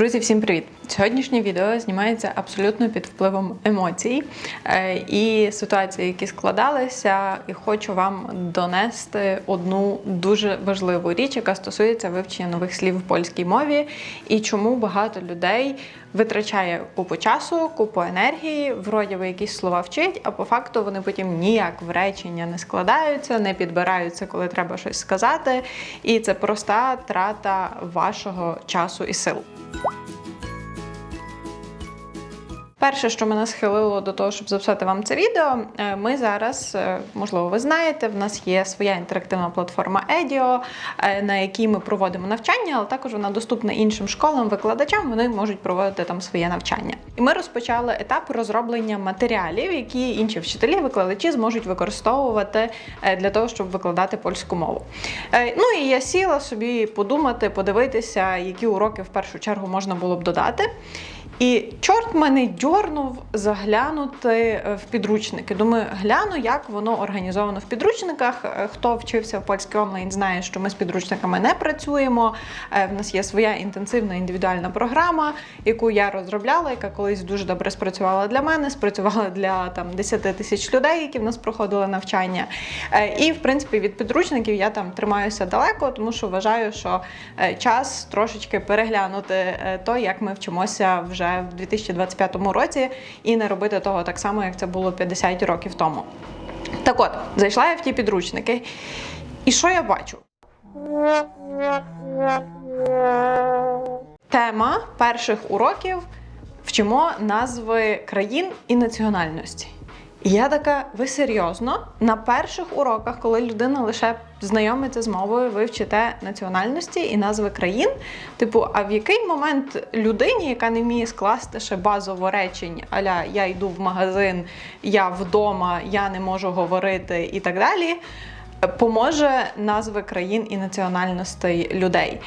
Друзі, всім привіт! Сьогоднішнє відео знімається абсолютно під впливом емоцій е, і ситуації, які складалися, і хочу вам донести одну дуже важливу річ, яка стосується вивчення нових слів в польській мові, і чому багато людей витрачає купу часу, купу енергії, вроді би якісь слова вчить, а по факту вони потім ніяк в речення не складаються, не підбираються, коли треба щось сказати. І це проста трата вашого часу і сил. Перше, що мене схилило до того, щоб записати вам це відео, е, ми зараз, е, можливо, ви знаєте, в нас є своя інтерактивна платформа Edio, е, на якій ми проводимо навчання, але також вона доступна іншим школам, викладачам. Вони можуть проводити там своє навчання. І ми розпочали етап розроблення матеріалів, які інші вчителі, викладачі зможуть використовувати для того, щоб викладати польську мову. Ну і я сіла собі подумати, подивитися, які уроки в першу чергу можна було б додати. І чорт мене дьорнув заглянути е, в підручники. Думаю, гляну, як воно організовано в підручниках. Е, Хто вчився в польський онлайн, знає, що ми з підручниками не працюємо. Е, В нас є своя інтенсивна індивідуальна програма, яку я розробляла, яка колись дуже добре спрацювала для мене, спрацювала для там 10 тисяч людей, які в нас проходили навчання. І в принципі від підручників я там тримаюся далеко, тому що вважаю, що час трошечки переглянути то, як ми вчимося вже в 2025 році, і не робити того так само, як це було 50 років тому. Так от, зайшла я в ті підручники, і що я бачу? Тема перших уроків вчимо назви країн і національності. Я така, ви серйозно? На перших уроках, коли людина лише знайомиться з мовою, ви вчите національності і назви країн. Типу, а в який момент людині, яка не вміє скласти ще базово речень, аля я йду в магазин, я вдома, я не можу говорити і так далі. Поможе назви країн і національностей людей.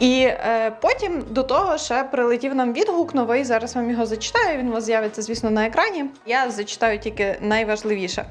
І е, потім до того ще прилетів нам відгук новий. Зараз вам його зачитаю. Він у вас з'явиться, звісно, на екрані. Я зачитаю тільки найважливіше.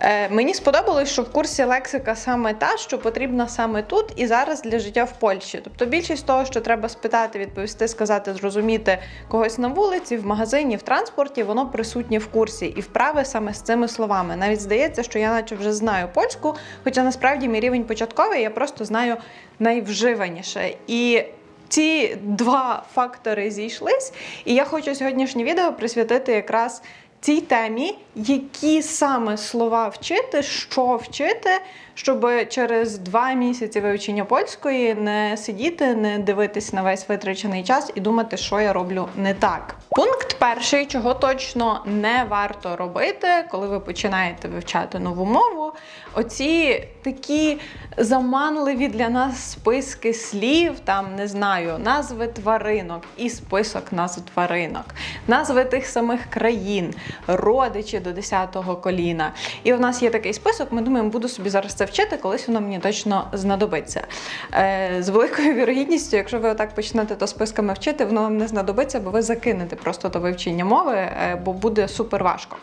Е, мені сподобалось, що в курсі лексика саме та, що потрібна саме тут і зараз для життя в Польщі. Тобто більшість того, що треба спитати, відповісти, сказати, зрозуміти когось на вулиці, в магазині, в транспорті, воно присутнє в курсі і вправи саме з цими словами. Навіть здається, що я наче вже знаю польську. Хоча насправді мій рівень початковий, я просто знаю найвживаніше. І ці два фактори зійшлись. І я хочу сьогоднішнє відео присвятити якраз цій темі, які саме слова вчити, що вчити, щоб через два місяці вивчення польської не сидіти, не дивитись на весь витрачений час і думати, що я роблю не так. Пункт перший, чого точно не варто робити, коли ви починаєте вивчати нову мову. Оці такі заманливі для нас списки слів, там не знаю, назви тваринок і список назв тваринок, назви тих самих країн, родичі до 10-го коліна. І у нас є такий список. Ми думаємо, буду собі зараз це вчити, колись воно мені точно знадобиться. Е, з великою вірогідністю, якщо ви отак почнете то списками вчити, воно вам не знадобиться, бо ви закинете просто то вивчення мови, е, бо буде супер важко.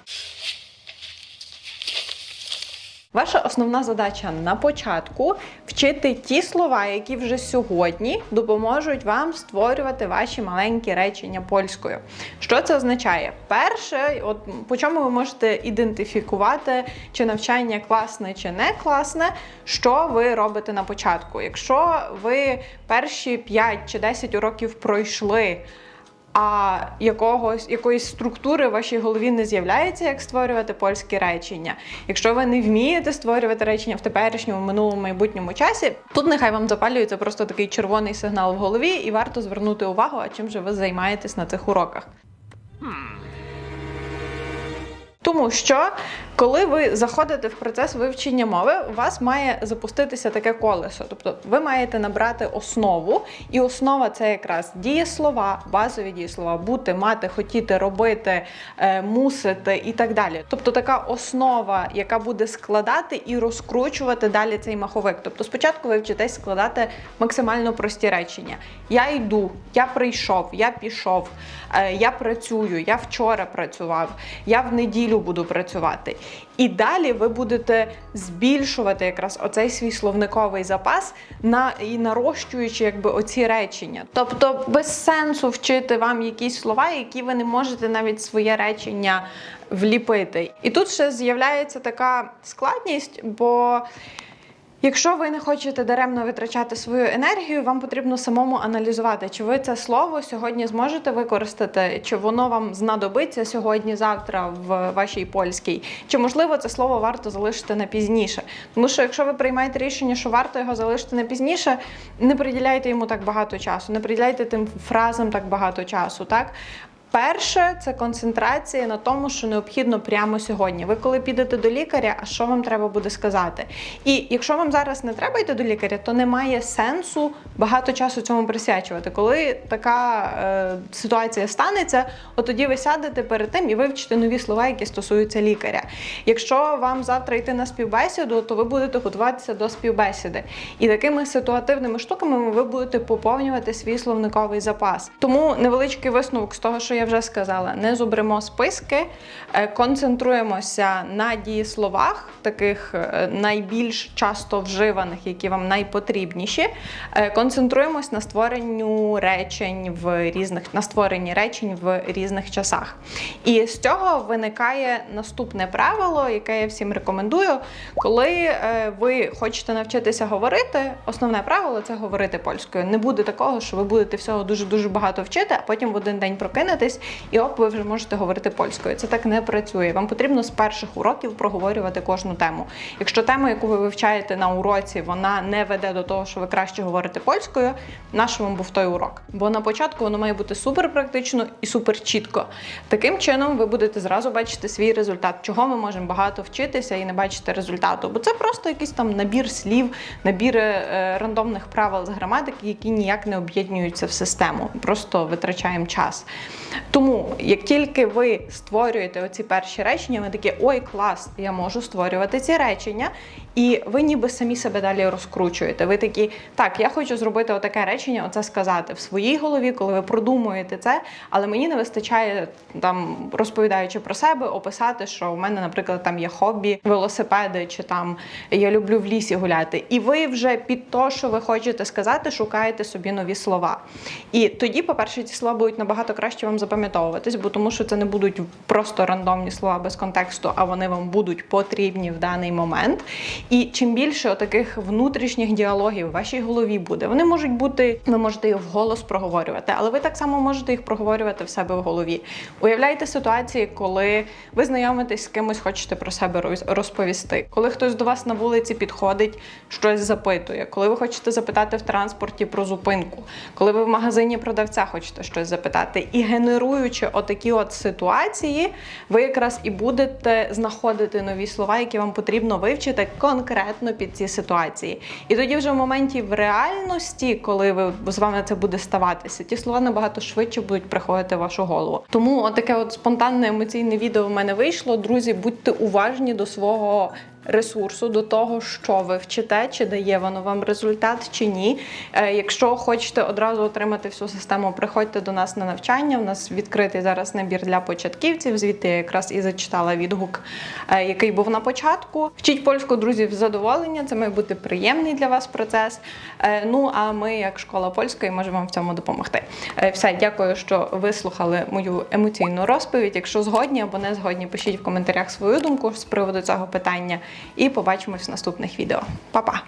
Ваша основна задача на початку вчити ті слова, які вже сьогодні допоможуть вам створювати ваші маленькі речення польською. Що це означає? Перше, от по чому ви можете ідентифікувати, чи навчання класне чи не класне, що ви робите на початку. Якщо ви перші 5 чи 10 уроків пройшли а якогось якоїсь структури в вашій голові не з'являється, як створювати польські речення. Якщо ви не вмієте створювати речення в теперішньому, минулому, майбутньому часі, тут нехай вам запалюється просто такий червоний сигнал в голові, і варто звернути увагу, а чим же ви займаєтесь на цих уроках. Тому що, коли ви заходите в процес вивчення мови, у вас має запуститися таке колесо. Тобто ви маєте набрати основу, і основа це якраз дієслова, базові дієслова, бути, мати, хотіти, робити, е, мусити і так далі. Тобто така основа, яка буде складати і розкручувати далі цей маховик. Тобто, спочатку ви вчитесь складати максимально прості речення: я йду, я прийшов, я пішов, е, я працюю, я вчора працював, я в неділю буду працювати. І далі ви будете збільшувати якраз оцей свій словниковий запас на і нарощуючи якби оці речення. Тобто без сенсу вчити вам якісь слова, які ви не можете навіть своє речення вліпити. І тут ще з'являється така складність, бо. Якщо ви не хочете даремно витрачати свою енергію, вам потрібно самому аналізувати, чи ви це слово сьогодні зможете використати, чи воно вам знадобиться сьогодні-завтра в вашій польській, чи можливо це слово варто залишити на пізніше. Тому що якщо ви приймаєте рішення, що варто його залишити на пізніше, не приділяйте йому так багато часу, не приділяйте тим фразам так багато часу. Так Перше це концентрація на тому, що необхідно прямо сьогодні. Ви коли підете до лікаря, а що вам треба буде сказати? І якщо вам зараз не треба йти до лікаря, то немає сенсу багато часу цьому присвячувати. Коли така е, ситуація станеться, от тоді ви сядете перед тим і вивчите нові слова, які стосуються лікаря. Якщо вам завтра йти на співбесіду, то ви будете готуватися до співбесіди. І такими ситуативними штуками ви будете поповнювати свій словниковий запас. Тому невеличкий висновок з того, що я вже сказала, не зубримо списки, е, концентруємося на дієсловах, таких е, найбільш часто вживаних, які вам найпотрібніші. Е, Концентруємось на створенню речень в різних на створенні речень в різних часах. І з цього виникає наступне правило, яке я всім рекомендую. Коли ви хочете навчитися говорити, основне правило це говорити польською. Не буде такого, що ви будете всього дуже дуже багато вчити, а потім в один день прокинетесь і оп, ви вже можете говорити польською. Це так не працює. Вам потрібно з перших уроків проговорювати кожну тему. Якщо тема, яку ви вивчаєте на уроці, вона не веде до того, що ви краще говорите польською, наш вам був той урок. Бо на початку воно має бути супер практично і супер чітко. Таким чином, ви будете зразу бачити свій результат, чого ми можемо багато вчитися і не бачити результату. Бо це просто якийсь там набір слів, набір е, рандомних правил з граматики, які ніяк не об'єднуються в систему. Просто витрачаємо час. Тому, як тільки ви створюєте оці перші речення, ви такі ой, клас, я можу створювати ці речення, і ви ніби самі себе далі розкручуєте. Ви такі, так, я хочу зробити отаке речення, оце сказати в своїй голові, коли ви продумуєте це, але мені не вистачає там, розповідаючи про себе, описати, що у мене, наприклад, там є хобі, велосипеди, чи там я люблю в лісі гуляти. І ви вже під те, що ви хочете сказати, шукаєте собі нові слова. І тоді, по-перше, ці слова будуть набагато краще вам запам'ятовуватись, бо тому що це не будуть просто рандомні слова без контексту, а вони вам будуть потрібні в даний момент. І чим більше таких внутрішніх діалогів в вашій голові буде, вони можуть бути, ви можете їх вголос проговорювати, але ви так само можете їх проговорювати в себе в голові. Уявляйте ситуації, коли ви знайомитесь з кимось, хочете про себе розповісти, коли хтось до вас на вулиці підходить, щось запитує, коли ви хочете запитати в транспорті про зупинку, коли ви в магазині продавця хочете щось запитати, і генеруючи отакі от ситуації, ви якраз і будете знаходити нові слова, які вам потрібно вивчити конкретно під ці ситуації. І тоді, вже в моменті в реальності, коли ви з вами це буде ставатися, ті слова набагато швидше будуть приходити в вашу голову. Тому отаке от спонтанне емоційне відео в мене вийшло. Друзі, будьте уважні до свого ресурсу, до того, що ви вчите, чи дає воно вам результат, чи ні. Е, Якщо хочете одразу отримати всю систему, приходьте до нас на навчання. У нас відкритий зараз набір для початківців. Звідти я якраз і зачитала відгук, е, який був на початку. Вчіть польську, друзі, в задоволення. Це має бути приємний для вас процес. Е, Ну а ми, як школа польської, можемо вам в цьому допомогти. Все, дякую, що вислухали мою емоційну розповідь. Якщо згодні або не згодні, пишіть в коментарях свою думку з приводу цього питання. І побачимось в наступних відео. Па-па!